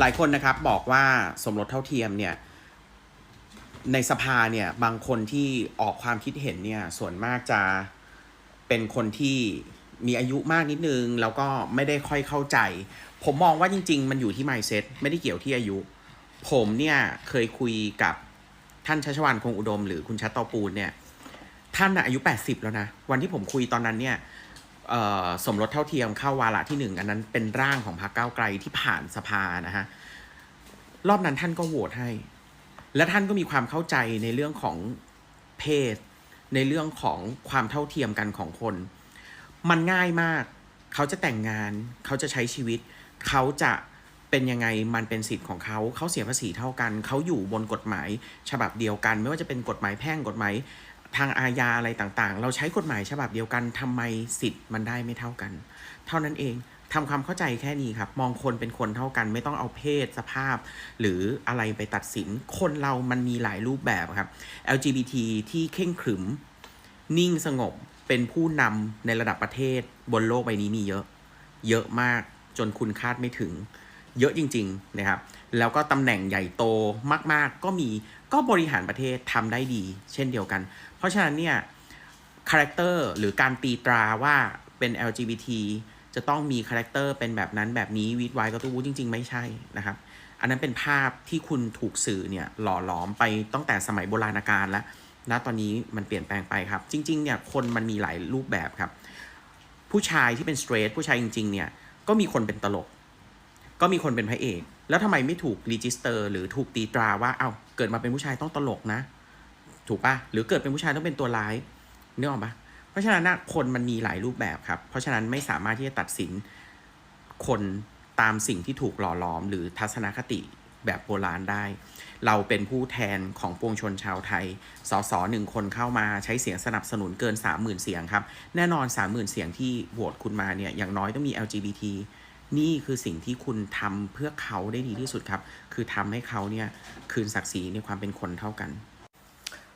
หลายคนนะครับบอกว่าสมรสเท่าเทียมเนี่ยในสภาเนี่ยบางคนที่ออกความคิดเห็นเนี่ยส่วนมากจะเป็นคนที่มีอายุมากนิดนึง แล้วก็ไม่ได้ค่อยเข้าใจ ผมมองว่าจริง ๆ มันอยู่ที่ mindset ไม่ได้เกี่ยวที่อายุ ผมเนี่ยเคยคุยกับท่านชัชวานคงอุดม หรือคุณชัดตาปูนเนี่ยท่านอายุ 80 แล้วนะ วันที่ผมคุยตอนนั้นเนี่ย สมรสเท่าเทียมเข้าวาระที่หนึ่งอันนั้นเป็นร่างของพรรคก้าวไกลที่ผ่านสภานะฮะรอบนั้นท่านก็โหวตให้ และท่านก็มีความเข้าใจในเรื่องของเพศ ในเรื่องของความเท่าเทียมกันของคน มันง่ายมาก เขาจะแต่งงาน เขาจะใช้ชีวิต เขาจะเป็นยังไงมันเป็นสิทธิ์ของเขา เขาเสียภาษีเท่ากัน เขาอยู่บนกฎหมาย ฉบับเดียวกัน ไม่ว่าจะเป็นกฎหมายแพ่งกฎหมาย ทางอาญาอะไรต่างๆ เราใช้กฎหมายฉบับเดียวกันทำไมสิทธิ์มันได้ไม่เท่ากัน เท่านั้นเองทำความเข้าใจแค่นี้ครับ มองคนเป็นคนเท่ากัน ไม่ต้องเอาเพศสภาพ หรืออะไรไปตัดสิน คนเรามันมีหลายรูปแบบครับ LGBT ที่เข่งขรึม นิ่งสงบเป็นผู้นำในระดับประเทศบนโลกใบนี้มีเยอะ เยอะมากจนคุณคาดไม่ถึง เยอะจริง ๆ นะครับ แล้วก็ตำแหน่งใหญ่โตมาก ๆ ก็มีก็บริหารประเทศทำได้ดี เช่นเดียวกัน เพราะฉะนั้นเนี่ยคาแรคเตอร์หรือการตีตราว่าเป็น LGBT จะต้องมีคาแรคเตอร์เป็นแบบนั้นแบบนี้วีดไวก็ตู้จริง ๆ ไม่ใช่นะครับ อันนั้นเป็นภาพที่คุณถูกสื่อเนี่ยหล่อหลอมไปตั้งแต่สมัยโบราณกาลแล้วณตอนนี้มันเปลี่ยนแปลงไปครับ จริง ๆ เนี่ยคนมันมีหลายรูปแบบครับ ผู้ชายที่เป็นสเตรทผู้ชายจริง ๆ เนี่ยก็มีคนเป็นตลก ก็มีคนเป็นพระเอก แล้วทำไมไม่ถูกรีจิสเตอร์ หรือถูกตีตราว่าเอ้าเกิดมาเป็นผู้ชายต้องตลกนะ ถูกปะหรือเกิดเป็นผู้ชายต้องเป็นตัวร้ายนึกออกปะเพราะฉะนั้นคนมันมีหลายรูปแบบครับ เพราะฉะนั้นไม่สามารถที่จะตัดสินคนตามสิ่งที่ถูกหล่อหลอม หรือทัศนคติแบบโบราณได้ เราเป็นผู้แทนของปวงชนชาวไทย สสหนึ่งคนเข้ามาใช้เสียงสนับสนุนเกิน 30,000 เสียงครับ แน่นอน 30,000 เสียงที่โหวตคุณมาเนี่ย อย่างน้อยต้องมี LGBT นี่คือสิ่งที่คุณทำเพื่อเขาได้ดีที่สุดครับ คือทำให้เขาเนี่ยคืนศักดิ์ศรีในความเป็นคนเท่ากัน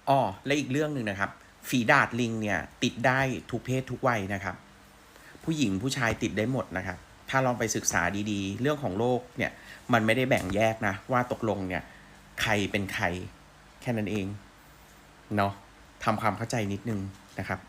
อ๋อและอีกเรื่องหนึ่งนะครับ ฝีดาดลิงเนี่ยติดได้ทุกเพศทุกวัยนะครับ ผู้หญิงผู้ชายติดได้หมดนะครับ ถ้าลองไปศึกษาดีๆ เรื่องของโลกเนี่ยมันไม่ได้แบ่งแยกนะว่าตกลงเนี่ยใครเป็นใครแค่นั้นเองเนาะทำความเข้าใจนิดนึงนะครับ